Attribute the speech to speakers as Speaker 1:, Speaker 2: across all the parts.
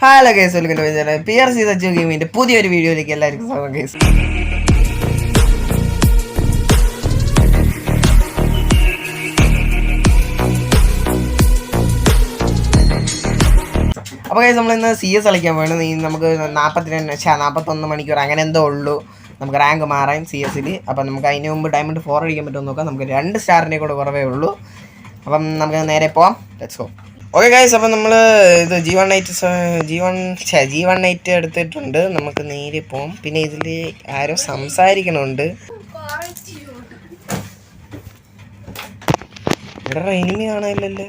Speaker 1: Hello guys welcome P R C Sachu ഗെയിമിന്റെ പുതിയൊരു വീഡിയോയിലേക്ക് എല്ലാവർക്കും സ്വാഗതം കേസ് അപ്പോൾ കേസ് നമ്മളിന്ന് സി എസ് കളിക്കാൻ വേണം ഈ നമുക്ക് നാൽപ്പത്തിരണ്ട് ശാ നാൽപ്പത്തൊന്ന് മണിക്കൂർ അങ്ങനെ എന്തോ ഉള്ളൂ. നമുക്ക് റാങ്ക് മാറാം സി എസിൽ അപ്പം നമുക്ക് അതിന് മുമ്പ് ഡയമണ്ട് ഫോർ അടിക്കാൻ പറ്റുമെന്ന് നോക്കാം. നമുക്ക് രണ്ട് സ്റ്റാറിനെ കൂടെ കുറവേ ഉള്ളൂ. അപ്പം നമുക്ക് നേരെ പോവാം. ലെറ്റ്സ് ഗോ ഓക്കെ ഗൈസ് അപ്പം നമ്മൾ ഇത് G one night G one G one night എടുത്തിട്ടുണ്ട്. നമുക്ക് നേരെ പോവും. പിന്നെ ഇതിൽ ആരോ സംസാരിക്കണുണ്ട്. ഇവിടെ എനിമി കാണാനില്ലല്ലോ.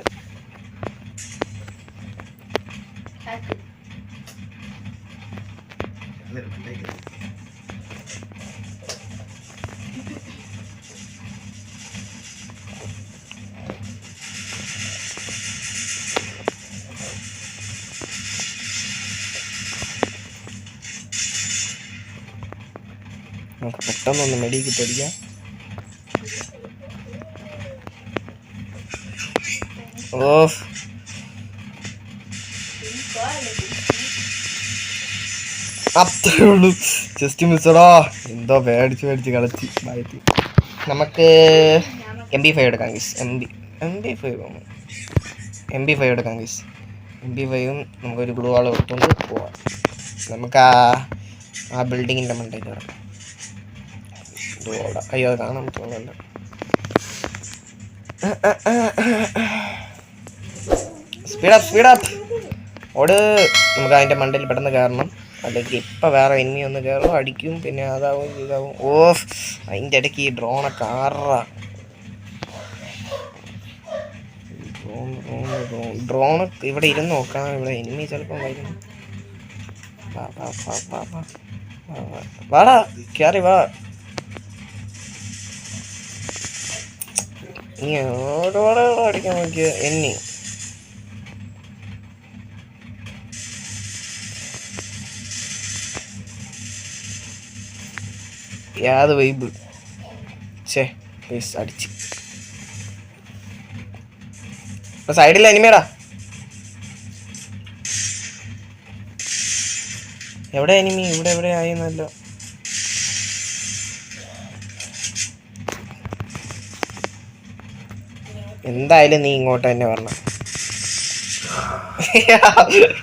Speaker 1: നമുക്ക് പെട്ടെന്നൊന്ന് മെഡിക്കിട്ട് അടിക്കാം ഓഫ് അത്രേ ഉള്ളൂ. ജസ്റ്റ് മിസ്സടാ എന്തോ പേടിച്ച് പേടിച്ച് കളിച്ച്. ഭയത്തി. നമുക്ക് എം ബി ഫൈവ് എടുക്കാം guys M B M B five M B five എടുക്കാം ഗീസ് എം ബി ഫൈവും നമുക്കൊരു ഗ്ലൂ വാൾ എടുത്തുകൊണ്ട് പോവാം. നമുക്ക് ആ ആ ബിൽഡിങ്ങിന്റെ മണ്ടേക്ക് കയറാം അയ്യോ അത് കാണാൻ പറ്റുന്നില്ല സ്പീഡപ്പ് സ്പീഡപ്പ് ഓട്. നമുക്ക് അതിന്റെ മണ്ടയിൽ പെട്ടെന്ന് കയറണം. അല്ലെങ്കിൽ ഇപ്പം വേറെ എനിമി ഒന്ന് കയറും അടിക്കും പിന്നെ അതാവും ഇതാവും. ഓ അതിന്റെ ഇടയ്ക്ക് ഈ ഡ്രോണൊക്കെ ആറ ഡ്രോൺ ഇവിടെ ഇരുന്ന് നോക്കാം ഇവിടെ എനിമി ചിലപ്പം വരും. വാടാ കയറി വാ. നീ ഓടോടെ അടിക്കാൻ നോക്കിയ എന്നി യാത് വൈബ് പ്ലീസ് അടിച്ച്. എവിടെ അനിമി? ഇവിടെ എവിടെ ആയിരുന്നല്ലോ എന്തായാലും നീ ഇങ്ങോട്ട് തന്നെ വരണം.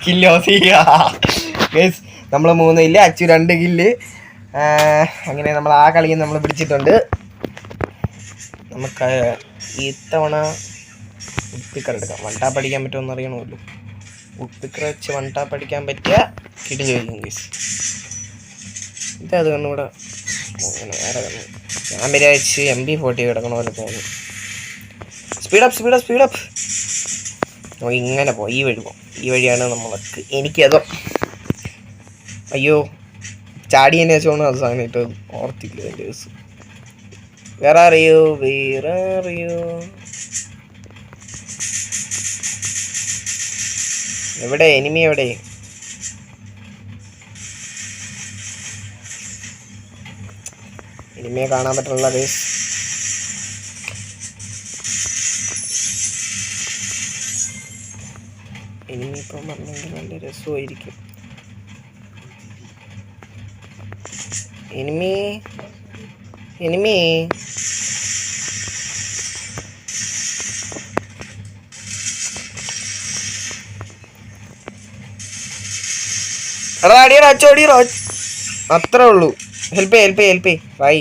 Speaker 1: കില്ലോ ഗൈസ് നമ്മൾ മൂന്ന് കില്ല് അച്ചു രണ്ട് കില്ല് അങ്ങനെ നമ്മൾ ആ കളിയും നമ്മൾ പിടിച്ചിട്ടുണ്ട്. നമുക്ക് ഇത്തവണ ഉപ്പിക്കർ എടുക്കാം. വൺ ടാപ്പ് അടിക്കാൻ പറ്റുമെന്ന് അറിയണമല്ലോ. ഉപ്പിക്കർ വെച്ച് വൺ ടാപ്പ് അടിക്കാൻ പറ്റിയ കിടിഞ്ഞു ചോദിക്കും ഗീസ് ഇതത് അങ്ങനെ വേറെ കണ്ണു ഞാൻ വിചാരിച്ച് എം ബി ഫോർട്ടി കിടക്കണ പോലെ തോന്നി സ്പീഡപ്പ് സ്പീഡപ്പ് സ്പീഡപ്പ് നമുക്ക് ഇങ്ങനെ പോ ഈ വഴി പോ. ഈ വഴിയാണ് നമ്മൾക്ക് എനിക്കതോ. അയ്യോ ചാടിയതിനെ വെച്ചോണ്ട് അത് സാധനം ഇട്ട് ഓർത്തില്ല എന്റെ ദിവസം. വേറെ അറിയോ വേറെ അറിയോ എവിടെ എനിമി എവിടെ? എനിമിയെ കാണാൻ പറ്റുള്ള ഇനിയിപ്പം വന്നെങ്കിൽ നല്ല രസമായിരിക്കും. Enemy enemy. എടാ അടിയടാ അച്ചോടിയറോ അത്രേ ഉള്ളൂ. ഹെൽപ്പ് ചെയ്യ് ഹെൽപ്പ് ചെയ്യ് ഹെൽപ്പ് ചെയ്യ്. ബൈ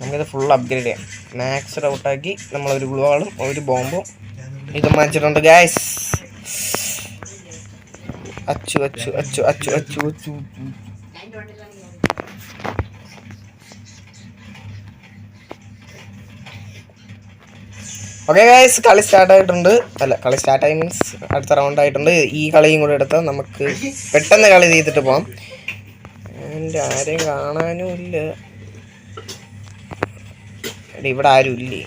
Speaker 1: നമുക്കിത് ഫുൾ അപ്ഗ്രേഡ് ചെയ്യാം. മാക്സ് ഔട്ടാക്കി നമ്മളൊരു ഗ്ലൂവാളും ഒരു ബോംബും ഇത് മാച്ചിട്ടുണ്ട് guys Achu Achu Achu Achu Achu Achu. Okay guys കളി സ്റ്റാർട്ട് ആയിട്ടുണ്ട്. അല്ല കളി സ്റ്റാർട്ട് ആയി മീൻസ് അടുത്ത റൗണ്ട് ആയിട്ടുണ്ട്. ഈ കളിയും കൂടെ എടുത്താൽ നമുക്ക് പെട്ടെന്ന് കളി ചെയ്തിട്ട് പോവാം. എന്റെ ആരെയും കാണാനും ഇല്ല. ഇവിടെ ആരും ഇല്ലേ?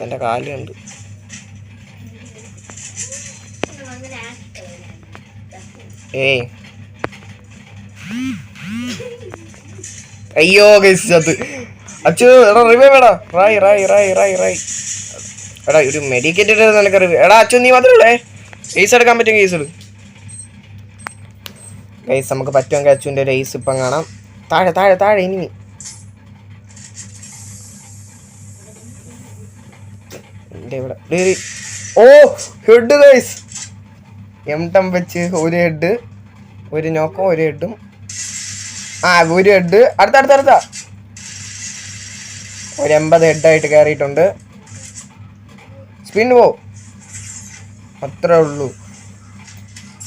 Speaker 1: ഇവിടുത്തെ കാലുണ്ട്. ഏയ്. അയ്യോ ഗൈസ് അത്. അച്ചു എടാ റിവൈവ് എടാ. റായ് റായ് റായ് റായ് റായ്. എടാ ഒരു മെഡിക്കേറ്റ് നിനക്ക് റിവൈവ് എടാ അച്ചു നീ മാത്രമേ ഉള്ളേ കേസ് എടുക്കാൻ പറ്റും കേസ് എടുക്കും ഗൈസ് നമുക്ക് പറ്റുമെങ്കിൽ അച്ചുവിന്റെ ഒരു ഐസ് ഇപ്പം കാണാം. താഴെ താഴെ താഴെ ഇനി. എന്റെ ഇവിടെ. ഡേ, ഡേ. ഓ ഹെഡ് ഗൈസ് എം ടം വെച്ച് ഒരു ഹെഡ് ഒരു നോക്കും ഒരു ഹെഡും ആ ഒരു ഹെഡ് അടുത്ത അടുത്ത അടുത്ത. ഒരു എൺപത് ഹെഡായിട്ട് കയറിയിട്ടുണ്ട്. സ്പിൻ പോ അത്രേ ഉള്ളൂ.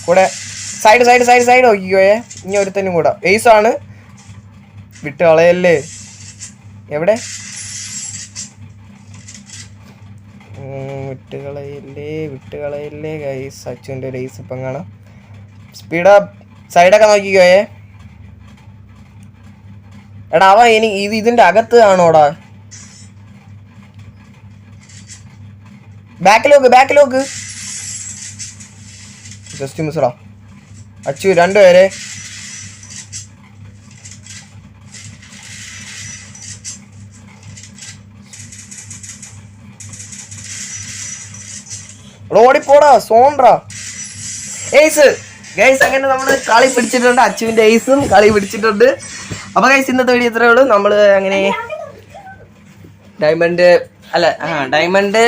Speaker 1: കൂടെ സൈഡ് സൈഡ് സൈഡ് സൈഡ് നോക്കിക്കോയെ ഇനി ഒരുത്തനും കൂടെ. എയ്സാണ് വിട്ട് കളയല്ലേ? എവിടെ? വിട്ടുകളയില്ലേ സച്ചുവിന്റെ കളയല്ലേ ഗൈസ് അച്ചുവിന്റെ ഒരു എയ്സ് ഇപ്പം കാണാം സ്പീഡ് സൈഡൊക്കെ നോക്കിക്കോയെ എടാ അവ ഇനി ഇത് ഇതിന്റെ അകത്ത് ആണോടാ ബാക്കിലോക്ക് ബാക്കിലോക്ക് ജസ്റ്റ് മിസ്സടാ അച്ചു രണ്ടുപേരെ. ഓടിപ്പോടാ സോൺറാ ഏയ്സ് ഗൈസ് അങ്ങനെ നമ്മൾ കളി പിടിച്ചിട്ടുണ്ട്. അച്ചുവിന്റെ ഏയ്സും കളി പിടിച്ചിട്ടുണ്ട്. അപ്പോൾ ഗൈസ് ഇന്നത്തെ വീഡിയോ ഇത്രേ ഉള്ളൂ. നമ്മൾ അങ്ങനെ ഡയമണ്ട് അല്ല ആ ഡയമണ്ട്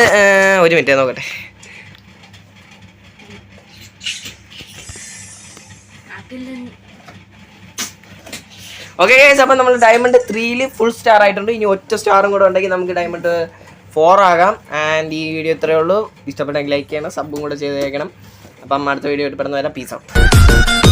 Speaker 1: ഒരു മിനിറ്റ് നോക്കട്ടെ. ഓക്കെ ഗൈസ് അപ്പം നമ്മൾ ഡയമണ്ട് ത്രീയിൽ ഫുൾ സ്റ്റാർ ആയിട്ടുണ്ട്. ഇനി ഒറ്റ സ്റ്റാറും കൂടെ ഉണ്ടെങ്കിൽ നമുക്ക് ഡയമണ്ട് ഫോർ ആകാം. ആൻഡ് ഈ വീഡിയോ ഇത്രയേ ഉള്ളൂ. ഇഷ്ടപ്പെട്ടെങ്കിൽ ലൈക്ക് ചെയ്യണം. സബും കൂടെ ചെയ്തേക്കണം. അപ്പം അടുത്ത വീഡിയോ ആയിട്ട് പെടുന്ന വരാം പീസ് ഔട്ട്